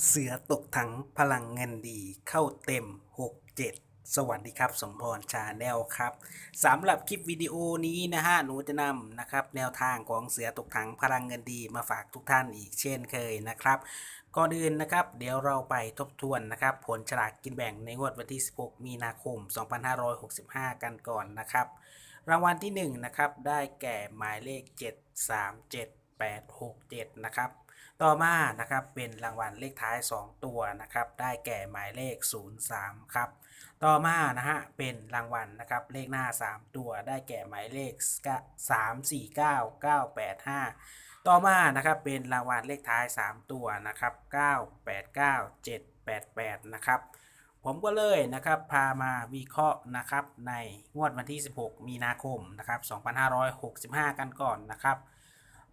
เสือตกถังพลังเงินดีเข้าเต็ม 67 สวัสดีครับ สมพรชาแนลครับสำหรับคลิปวิดีโอนี้นะฮะหนูจะนำนะครับแนวทางของเสือตกถังพลังเงินดีมาฝากทุกท่านอีกเช่นเคยนะครับก่อนอื่นนะครับ เดี๋ยวเราไปทบทวนนะครับ ผลฉลากกินแบ่งในงวดวันที่ 16 มีนาคม 2565 กันก่อนนะครับ รางวัลที่1นะครับได้แก่หมายเลข 737867 นะครับ ต่อมานะครับเป็นรางวัลเลขท้าย 2 ตัวนะครับได้แก่หมายเลข 03 ครับ ต่อมานะฮะเป็นรางวัลนะครับเลขหน้า 3 ตัวได้แก่หมายเลข 349985 ต่อมานะครับเป็นรางวัลเลขท้าย 3 ตัวนะครับ989788 นะครับผมก็เลยนะครับพามาวิเคราะห์นะครับในงวดวันที่ 16 มีนาคมนะครับ 2565 กันก่อนนะครับ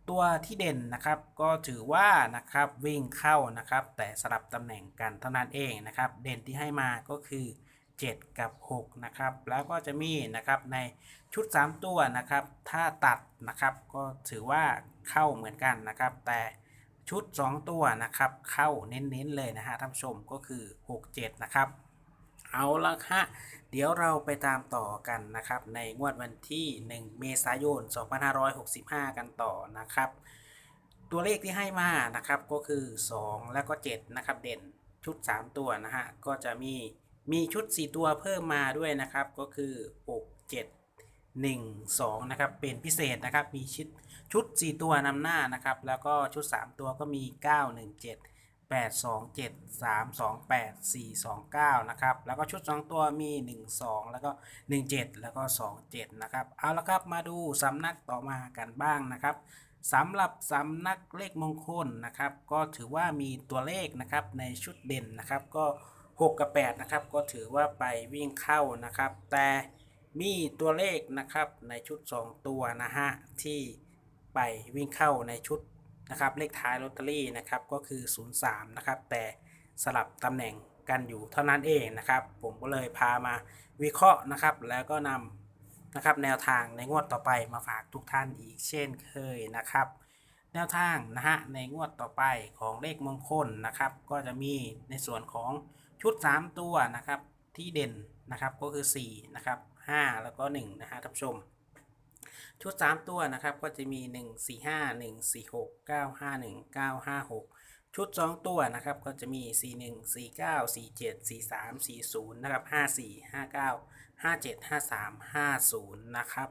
ตัวที่เด่นนะครับก็ถือว่านะครับวิ่งเข้านะครับ แต่สลับตำแหน่งกันเท่านั้นเองนะครับ เด่นที่ให้มาก็คือ 7 กับ 6 นะครับ แล้วก็จะมีนะครับในชุด 3 ตัวนะครับ ถ้าตัดนะครับก็ถือว่าเข้าเหมือนกันนะครับ แต่ชุด 2 ตัวนะครับเข้าเน้นๆเลยนะฮะท่านผู้ชมก็คือ 6 7 นะครับ เอาละฮะ เดี๋ยวเราไปตามต่อกันนะครับ ในงวดวันที่ 1 เมษายน 2565 กันต่อนะครับ ตัวเลขที่ให้มานะครับก็คือ 2 แล้วก็ 7 นะครับ เด่นชุด 3 ตัวนะฮะ ก็จะมีมีชุด 4 ตัวเพิ่มมาด้วยนะครับ ก็คือ 6 7 1 2นะครับเป็นพิเศษนะครับมีชุดชุด 4 ตัวนำหน้านะครับแล้วก็ชุด 3 ตัวก็มี 9 1 7 8 2 7 3 2 8 4 2 9นะครับแล้วก็ชุด 2 ตัวมี 1 2 แล้วก็ 1 7 แล้วก็ 2 7นะครับเอาละครับมาดูสำนักต่อมากันบ้างนะครับสำหรับสำนักเลขมงคลนะครับก็ถือว่ามีตัวเลขนะครับในชุดเด่นนะครับก็ 6 กับ8นะครับก็ถือว่าไปวิ่งเข้านะครับแต่มีตัวเลขนะครับในชุด 2 ตัวนะฮะที่ไปวิ่งเข้าในชุด นะครับเลขท้ายลอตเตอรี่นะครับก็คือ 03 นะครับ แต่สลับตำแหน่งกันอยู่เท่านั้นเองนะครับ ผมก็เลยพามาวิเคราะห์นะครับ แล้วก็นำนะครับแนวทางในงวดต่อไปมาฝากทุกท่านอีกเช่นเคยนะครับ แนวทางนะฮะในงวดต่อไปของเลขมงคลนะครับ ก็จะมีในส่วนของชุด 3 ตัวนะครับที่เด่นนะครับก็คือ4นะครับ5แล้วก็1นะฮะท่านผู้ชม ชุด 3 ตัวนะครับก็จะมี 1 4 5 1 4 6 9 5 1 9 5 6 ชุด 2 ตัวนะครับก็จะมี 4 1 4 9 4 7 4 3 4 0นะครับ5 4 5 9 5 7 5 3 5 0นะครับ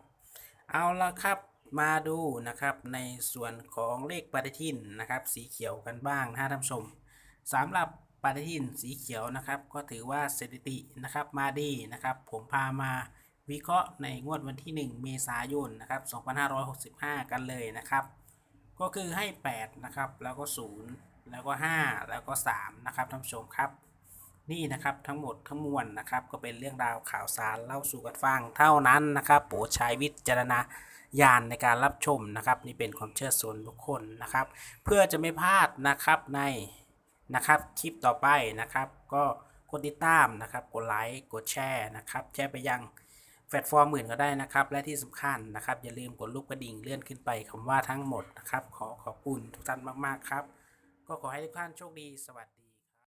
เอาละครับมาดูนะครับในส่วนของเลขปฏิทินนะครับสีเขียวกันบ้างนะท่านผู้ชมสำหรับปฏิทินสีเขียวนะครับ ก็ถือว่าสถิตินะครับมาดีนะครับ ผมพามา วิเคราะห์ในงวดวันที่ 1 เมษายนนะครับ2565 กันเลยนะครับ ก็คือให้ 8 นะครับ แล้วก็ 0 แล้วก็ 5 แล้วก็ 3 นะครับท่านผู้ชมครับ นี่นะครับทั้งหมดทั้งมวลนะครับ ก็เป็นเรื่องราวข่าวสารเล่าสู่กันฟังเท่านั้นนะครับโปรดใช้วิจารณญาณในการรับชมนะครับนี่เป็นความเชื่อส่วนบุคคลนะครับ เพื่อจะไม่พลาดนะครับในนะครับคลิปต่อไปนะครับ ก็กดติดตามนะครับ กดไลค์กดแชร์นะครับ แชร์ไปยัง แพลตฟอร์มอื่นก็ได้นะครับ และที่สำคัญนะครับ อย่าลืมกดลูกกระดิ่งเลื่อนขึ้นไปคำว่าทั้งหมดนะครับ ขอขอบคุณทุกท่านมาก ๆ ครับ ก็ขอให้ทุกท่านโชคดี สวัสดี